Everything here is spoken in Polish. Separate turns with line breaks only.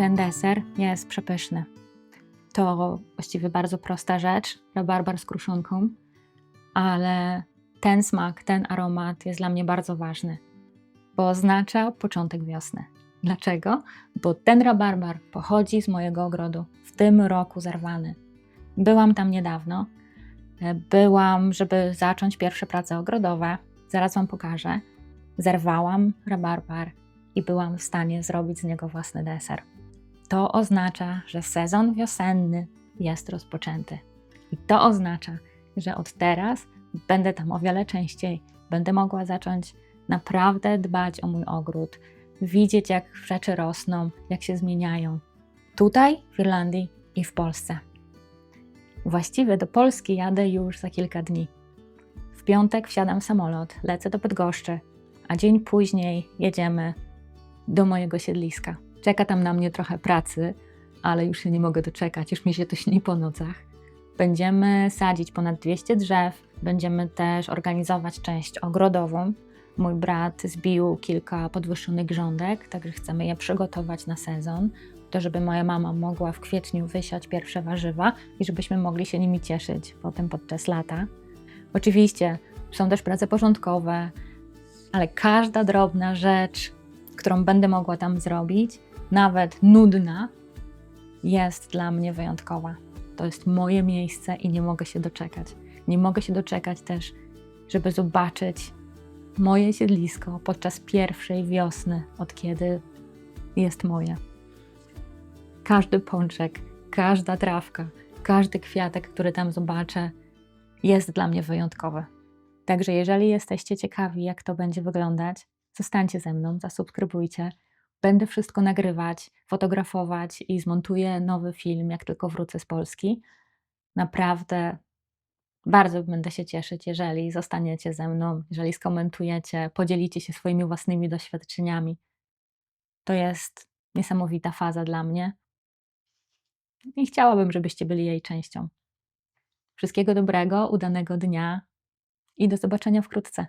Ten deser jest przepyszny. To właściwie bardzo prosta rzecz, rabarbar z kruszonką, ale ten smak, ten aromat jest dla mnie bardzo ważny, bo oznacza początek wiosny. Dlaczego? Bo ten rabarbar pochodzi z mojego ogrodu, w tym roku zerwany. Byłam tam niedawno. Byłam, żeby zacząć pierwsze prace ogrodowe. Zaraz Wam pokażę. Zerwałam rabarbar i byłam w stanie zrobić z niego własny deser. To oznacza, że sezon wiosenny jest rozpoczęty. I to oznacza, że od teraz będę tam o wiele częściej. Będę mogła zacząć naprawdę dbać o mój ogród, widzieć, jak rzeczy rosną, jak się zmieniają. Tutaj, w Irlandii i w Polsce. Właściwie do Polski jadę już za kilka dni. W piątek wsiadam w samolot, lecę do Bydgoszczy, a dzień później jedziemy do mojego siedliska. Czeka tam na mnie trochę pracy, ale już się nie mogę doczekać, już mi się to śni po nocach. Będziemy sadzić ponad 200 drzew, będziemy też organizować część ogrodową. Mój brat zbił kilka podwyższonych grządek, także chcemy je przygotować na sezon, to żeby moja mama mogła w kwietniu wysiać pierwsze warzywa i żebyśmy mogli się nimi cieszyć potem podczas lata. Oczywiście są też prace porządkowe, ale każda drobna rzecz, którą będę mogła tam zrobić, nawet nudna, jest dla mnie wyjątkowa. To jest moje miejsce i nie mogę się doczekać. Nie mogę się doczekać też, żeby zobaczyć moje siedlisko podczas pierwszej wiosny, od kiedy jest moje. Każdy pączek, każda trawka, każdy kwiatek, który tam zobaczę, jest dla mnie wyjątkowy. Także jeżeli jesteście ciekawi, jak to będzie wyglądać, zostańcie ze mną, zasubskrybujcie. Będę wszystko nagrywać, fotografować i zmontuję nowy film, jak tylko wrócę z Polski. Naprawdę bardzo będę się cieszyć, jeżeli zostaniecie ze mną, jeżeli skomentujecie, podzielicie się swoimi własnymi doświadczeniami. To jest niesamowita faza dla mnie i chciałabym, żebyście byli jej częścią. Wszystkiego dobrego, udanego dnia i do zobaczenia wkrótce.